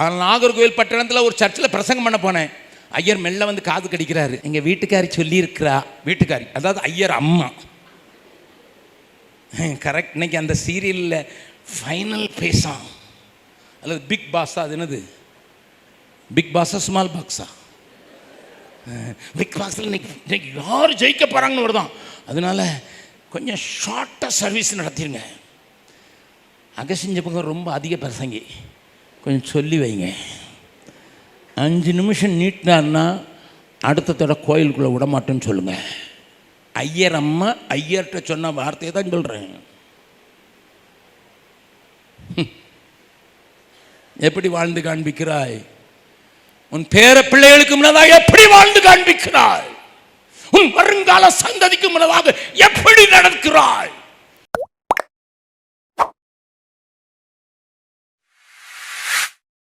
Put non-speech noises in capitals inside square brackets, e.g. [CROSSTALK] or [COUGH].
அதனால் நாகர்கோவில் பட்டணத்தில் ஒரு சர்ச்சில் பிரசங்கம் பண்ண போனேன். ஐயர் மெல்ல வந்து காது கடிக்கிறாரு. எங்கள் வீட்டுக்காரி சொல்லியிருக்கிறா. வீட்டுக்காரி அதாவது ஐயர் அம்மா. கரெக்ட் இன்னைக்கு அந்த சீரியலில் ஃபைனல் பேசா. அல்லது பிக் பாஸா அது என்னது? பிக் பாஸா ஸ்மால் பாக்ஸா பிக் பாஸில் இன்னைக்கு இன்னைக்கு யார் ஜெயிக்க போகிறாங்கன்னு வருதான் அதனால கொஞ்சம் ஷார்ட்டாக சர்வீஸ் நடத்திடுங்க அகசிஞ்ச பக்கம் ரொம்ப அதிக பிரசங்கி. கொஞ்சம் சொல்லி வைங்க. அஞ்சு நிமிஷம் நீட்டினார்னா அடுத்த தடவை கோயிலுக்குள்ளே விட மாட்டேன்னு சொல்லுங்கள் ஐயர் அம்மா ஐயர்கிட்ட சொன்ன வார்த்தையை தான் சொல்கிறேன் [LAUGHS] எப்படி வாழ்ந்து காண்பிக்கிறாய்? உன் பேர பிள்ளைகளுக்கு முன்னதாக எப்படி வாழ்ந்து காண்பிக்கிறாய்? உன் வருங்கால சந்ததிக்கு முன்னதாக எப்படி நடக்கிறாய்?